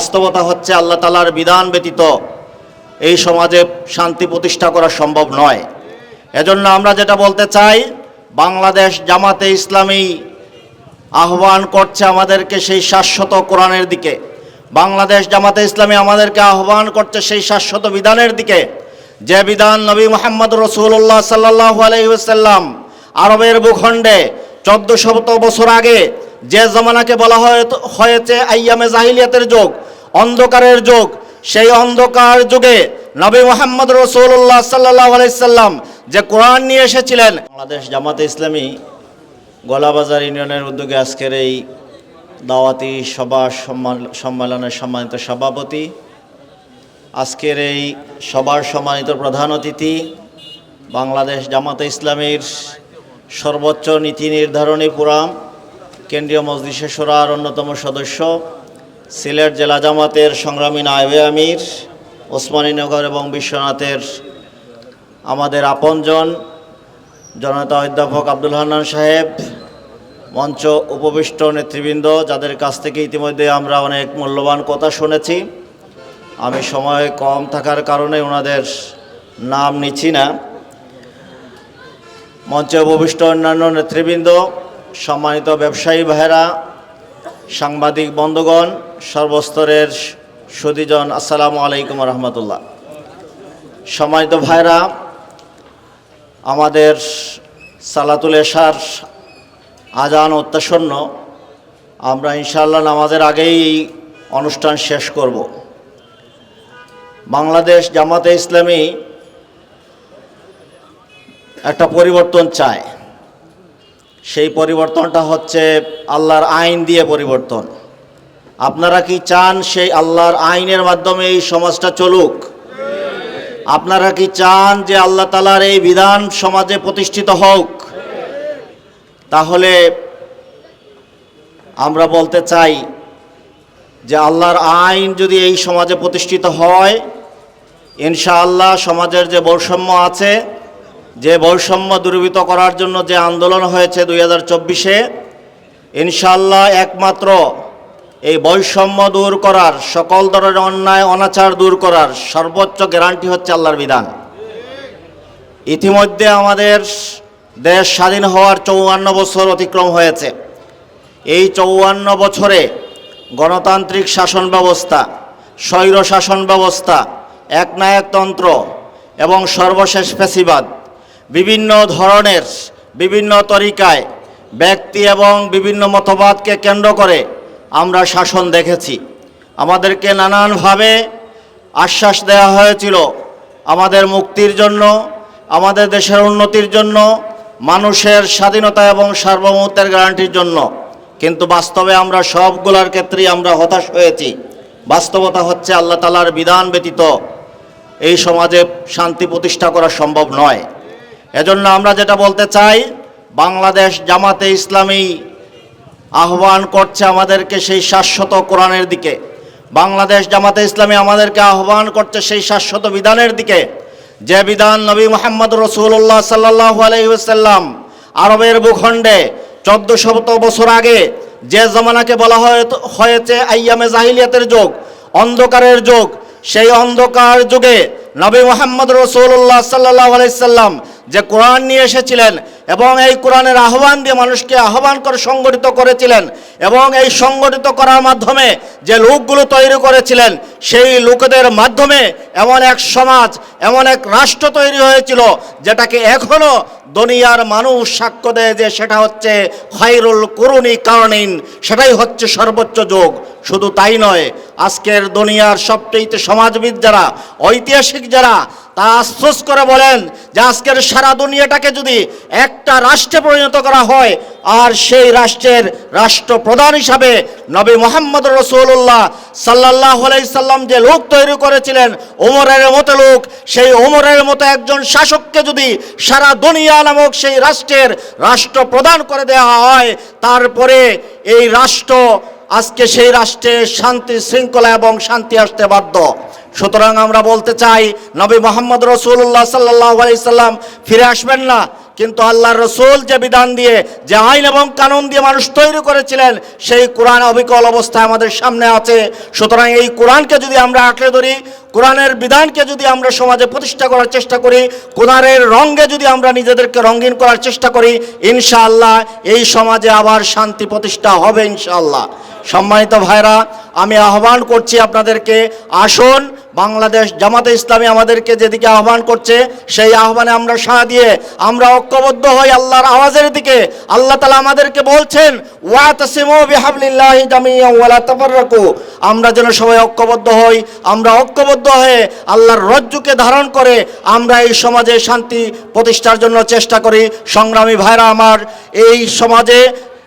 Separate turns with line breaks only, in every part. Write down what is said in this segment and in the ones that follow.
বাস্তবতা হচ্ছে আল্লাহ তালার বিধান ব্যতীত। এই সমাজে শান্তি প্রতিষ্ঠা করা সম্ভব নয়। এজন্য আমরা যেটা বলতে চাই, বাংলাদেশ জামাতে ইসলামী আহ্বান করছে আমাদেরকে সেই শাশ্বত কোরআনের দিকে। বাংলাদেশ জামাতে ইসলামী আমাদেরকে আহ্বান করছে সেই শাশ্বত বিধানের দিকে। যে বিধান নবী মোহাম্মদ রসুল্লাহ সাল্লাহ আলহিসাল্লাম আরবের ভূখণ্ডে চোদ্দ শত বছর আগে যে জমানাকে বলা হয় হয়েছে আইয়ামে জাহিলিয়াতের যুগ অন্ধকারের যুগ। সেই অন্ধকার যুগে নবী মোহাম্মদ রসুল্লাহ সাল্লাহ আলাইসাল্লাম যে কোরআন নিয়ে এসেছিলেন, বাংলাদেশ জামাতে ইসলামী গলাবাজার ইউনিয়নের উদ্যোগে আজকের এই দাওয়াতি সভা সম্মেলনের সম্মানিত সভাপতি, আজকের এই সবার সম্মানিত প্রধান অতিথি, বাংলাদেশ জামাতে ইসলামীর সর্বোচ্চ নীতি নির্ধারণী পুরাম কেন্দ্রীয় মজলিসে সুরার অন্যতম সদস্য সিলেট জেলা জামাতের সংগ্রামী নায়েবে আমির ওসমানীনগর এবং বিশ্বনাথের আমাদের আপনজন জনতা অধ্যাপক আব্দুল হান্নান সাহেব, মঞ্চ উপবিষ্ট নেতৃবৃন্দ, যাদের কাছ থেকে ইতিমধ্যে আমরা অনেক মূল্যবান কথা শুনেছি। আমি সময় কম থাকার কারণে ওনাদের নাম নিচ্ছি না। মঞ্চে উপবিষ্ট অন্যান্য নেতৃবৃন্দ, সম্মানিত ব্যবসায়ী ভাইরা সাংবাদিক বন্ধুগণ, সর্বস্তরের সুদীজন আসসালামু আলাইকুম রহমতুল্লাহ। সম্মানিত ভাইরা, আমাদের সালাতুল এশার আজান অত্যাসন্ন। আমরা ইনশাল্লাহ নামাজের আগেই অনুষ্ঠান শেষ করব। বাংলাদেশ জামাতে ইসলামী একটা পরিবর্তন চায়। সেই পরিবর্তনটা হচ্ছে আল্লাহর আইন দিয়ে পরিবর্তন। আপনারা কি চান সেই আল্লাহর আইনের মাধ্যমে এই সমাজটা চলুক? আপনারা কি চান যে আল্লাহ তালার এই বিধান সমাজে প্রতিষ্ঠিত হোক? তাহলে আমরা বলতে চাই যে আল্লাহর আইন যদি এই সমাজে প্রতিষ্ঠিত হয়, ইনশাআল্লাহ সমাজের যে বৈষম্য আছে যে বৈষম্য দূরীভূত করার জন্য যে আন্দোলন হয়েছে দুই হাজার চব্বিশে ইনশাল্লাহ একমাত্র এই বৈষম্য দূর করার, সকল ধরনের অন্যায়, অনাচার দূর করার সর্বোচ্চ গ্যারান্টি হচ্ছে আল্লাহর বিধান। ইতিমধ্যে আমাদের দেশ স্বাধীন হওয়ার চৌয়ান্ন বছর অতিক্রম হয়েছে। এই চৌয়ান্ন বছরে গণতান্ত্রিক শাসন ব্যবস্থা, স্বৈর শাসন ব্যবস্থা, একনায়কতন্ত্র এবং সর্বশেষ ফেসিবাদ বিভিন্ন ধরনের, বিভিন্ন তরিকায় ব্যক্তি এবং বিভিন্ন মতবাদকে কেন্দ্র করে আমরা শাসন দেখেছি। আমাদেরকে নানানভাবে আশ্বাস দেওয়া হয়েছিল আমাদের মুক্তির জন্য, আমাদের দেশের উন্নতির জন্য, মানুষের স্বাধীনতা এবং সার্বভৌমত্বের গ্যারান্টির জন্য। কিন্তু বাস্তবে আমরা সবগুলোর ক্ষেত্রেই আমরা হতাশ হয়েছি। বাস্তবতা হচ্ছে আল্লাহ তালার বিধান ব্যতীত এই সমাজে শান্তি প্রতিষ্ঠা করা সম্ভব নয়। এজন্য আমরা যেটা বলতে চাই, বাংলাদেশ জামাতে ইসলামী আহ্বান করছে আমাদেরকে সেই শাশ্বত কোরআনের দিকে। বাংলাদেশ জামাতে ইসলামী আমাদেরকে আহ্বান করছে সেই শাশ্বত বিধানের দিকে। যে বিধান নবী মোহাম্মদ রসুল্লাহ সাল্লাহ আলহিসাল্লাম আরবের ভূখণ্ডে চোদ্দ শত বছর আগে যে জমানাকে বলা হয় হয়েছে আইয়ামে জাহিলিয়াতের যুগ, অন্ধকারের যুগ, সেই অন্ধকার যুগে নবী মোহাম্মদ রসুল্লাহ সাল্লাহ আলাইসাল্লাম যে কোরআন নিয়ে এসেছিলেন এবং এই কোরআনের আহ্বান দিয়ে মানুষকে আহ্বান করে সংগঠিত করেছিলেন এবং এই সংগঠিত করার মাধ্যমে যে লোকগুলো তৈরি করেছিলেন, সেই লোকদের মাধ্যমে এমন এক সমাজ, এমন এক রাষ্ট্র তৈরি হয়েছিল যেটাকে এখনও দুনিয়ার মানুষ সাক্ষ্য দেয় যে সেটা হচ্ছে খৈরুল করুণী কারণীন, সেটাই হচ্ছে সর্বোচ্চ যোগ। শুধু তাই নয়, আজকের দুনিয়ার সবচেয়ে সমাজবিদ যারা, ঐতিহাসিক যারা তা আশ্বাস করে বলেন যে আজকের সারা দুনিয়াটাকে যদি একটা রাষ্ট্রে পরিণত করা হয়, আর সেই রাষ্ট্রের রাষ্ট্রপ্রধান হিসাবে নবী মোহাম্মদ রসুল্লাহ সাল্লাহ সাল্লাম যে লোক তৈরি করেছিলেন ওমরের মতো লোক, সেই ওমরের মতো একজন শাসককে যদি সারা দুনিয়া নামক সেই রাষ্ট্রের রাষ্ট্রপ্রধান করে দেওয়া হয়, তারপরে এই রাষ্ট্র, আজকে সেই রাষ্ট্রে শান্তি শৃঙ্খলা এবং শান্তি আসতে বাধ্য। সুতরাং আমরা বলতে চাই, নবী মোহাম্মদ রসুল্লাহ সাল্লাহ আলাইসাল্লাম ফিরে আসবেন না। কিন্তু আল্লাহ রসুল যে বিধান দিয়ে, যে আইন এবং কানুন দিয়ে মানুষ তৈরি করেছিলেন, সেই কোরআন অবিকল অবস্থায় আমাদের সামনে আছে। সুতরাং এই কোরআনকে যদি আমরা আঁকড়ে ধরি কোরআনের বিধানকে যদি আমরা সমাজে প্রতিষ্ঠা করার চেষ্টা করি, কোরআনের রঙে যদি আমরা নিজেদেরকে রঙিন করার চেষ্টা করি, ইনশাআল্লাহ এই সমাজে আবার শান্তি প্রতিষ্ঠা হবে ইনশাআল্লাহ। সম্মানিত ভাইরা, আমি আহ্বান করছি আপনাদেরকে, আসুন, বাংলাদেশ জামাতে ইসলামী আমাদেরকে যেদিকে আহ্বান করছে, সেই আহ্বানে আমরা সাড়া দিয়ে আমরা ঐক্যবদ্ধ হই আল্লাহর আওয়াজের দিকে। আল্লাহ তালা আমাদেরকে বলছেন আমরা যেন সবাই ঐক্যবদ্ধ হই, আমরা ঐক্যবদ্ধ হয়ে আল্লাহর রজ্জুকে ধারণ করে আমরা এই সমাজে শান্তি প্রতিষ্ঠার জন্য চেষ্টা করি। সংগ্রামী ভাইরা আমার, এই সমাজে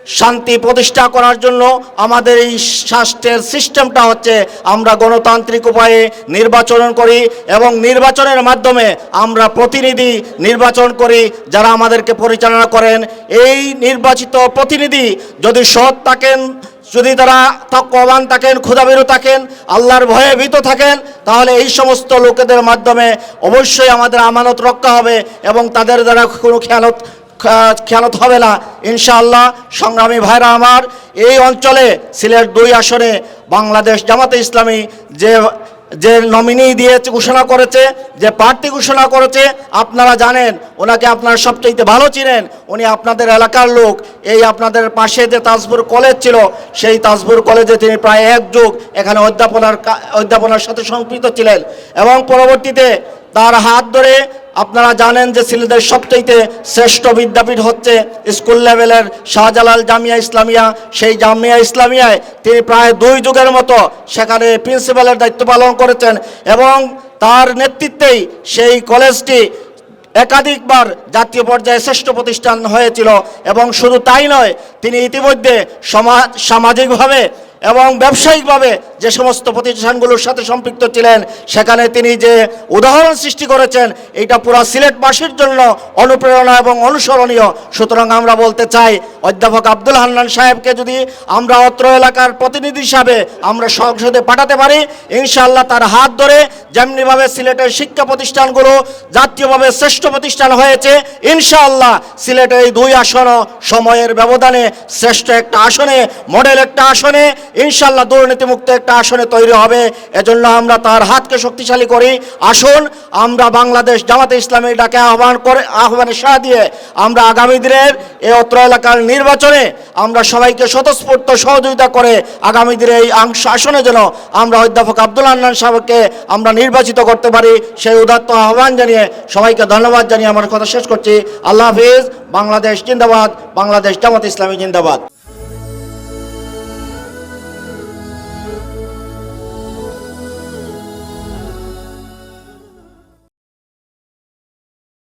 শান্তি প্রতিষ্ঠা করার জন্য আমাদের এই শাস্ত্রের সিস্টেমটা হচ্ছে আমরা গণতান্ত্রিক উপায়ে নির্বাচন করি এবং নির্বাচনের মাধ্যমে আমরা প্রতিনিধি নির্বাচন করি যারা আমাদেরকে পরিচালনা করেন। এই নির্বাচিত প্রতিনিধি যদি সৎ থাকেন, যদি তারা তকবান থাকেন ক্ষুধাবিরু থাকেন, আল্লাহর ভয়ে ভীত থাকেন, তাহলে এই সমস্ত লোকেদের মাধ্যমে অবশ্যই আমাদের আমানত রক্ষা হবে এবং তাদের দ্বারা কোনো খেয়ালত খেয়ালত হবে না। ইনশাআল্লাহ, সংগ্রামী ভাইরা আমার, এই অঞ্চলে সিলেট দুই আসনে বাংলাদেশ জামাতে ইসলামী যে যে নমিনি দিয়ে ঘোষণা করেছে, যে প্রার্থী ঘোষণা করেছে, আপনারা জানেন, ওনাকে আপনারা সবচেয়ে ভালো চিনেন। উনি আপনাদের এলাকার লোক। এই আপনাদের পাশে যে তাজপুর কলেজ ছিল, সেই তাজপুর কলেজে তিনি প্রায় এক যুগ এখানে অধ্যাপনার অধ্যাপনার সাথে সম্পৃক্ত ছিলেন। এবং পরবর্তীতে তার হাত ধরে আপনারা জানেন যে সিলেটের সবচাইতে শ্রেষ্ঠ বিদ্যাপীঠ হচ্ছে স্কুল লেভেলের শাহজালাল জামিয়া ইসলামিয়া। সেই জামিয়া ইসলামিয়ায় তিনি প্রায় দুই যুগের মতো সেখানে প্রিন্সিপালের দায়িত্ব পালন করেছেন এবং তার নেতৃত্বেই সেই কলেজটি একাধিকবার জাতীয় পর্যায়ে শ্রেষ্ঠ প্রতিষ্ঠান হয়েছিল এবং শুধু তাই নয়, তিনি ইতিমধ্যে সমাজ, সামাজিকভাবে এবং ব্যবসায়িকভাবে যে সমস্ত প্রতিষ্ঠানগুলোর সাথে সম্পৃক্ত ছিলেন, সেখানে তিনি যে উদাহরণ সৃষ্টি করেছেন, এটা পুরো সিলেটবাসীর জন্য অনুপ্রেরণা এবং অনুসরণীয়। সুতরাং আমরা বলতে চাই, অধ্যাপক আব্দুল হান্নান সাহেবকে যদি আমরা অত্র এলাকার প্রতিনিধি হিসাবে আমরা সংসদে পাঠাতে পারি, ইনশাআল্লাহ তার হাত ধরে যেমনিভাবে সিলেটের শিক্ষা প্রতিষ্ঠানগুলো জাতীয়ভাবে শ্রেষ্ঠ প্রতিষ্ঠান হয়েছে, ইনশাআল্লাহ সিলেটের এই দুই আসন সময়ের ব্যবধানে শ্রেষ্ঠ একটা আসনে, মডেল একটা আসনে, ইনশাআল্লাহ দুর্নীতিমুক্ত একটা আসনে তৈরি হবে। এজন্য আমরা তার হাতকে শক্তিশালী করি। আসুন, আমরা বাংলাদেশ জামাতে ইসলামী ডাকে আহ্বান করে আহ্বানের সাড়া দিয়ে আমরা আগামী দিনের এই অত্র এলাকার নির্বাচনে আমরা সবাইকে স্বতঃস্ফূর্ত সহযোগিতা করে আগামী দিনে এই আংশ আসনে যেন আমরা অধ্যাপক আব্দুল আন্নান সাহেবকে আমরা নির্বাচিত করতে পারি। সেই উদাত্ত আহ্বান জানিয়ে সবাইকে ধন্যবাদ জানিয়ে আমার কথা শেষ করছি। আল্লাহ হাফিজ, বাংলাদেশ জিন্দাবাদ, বাংলাদেশ জামাত ইসলামী জিন্দাবাদ।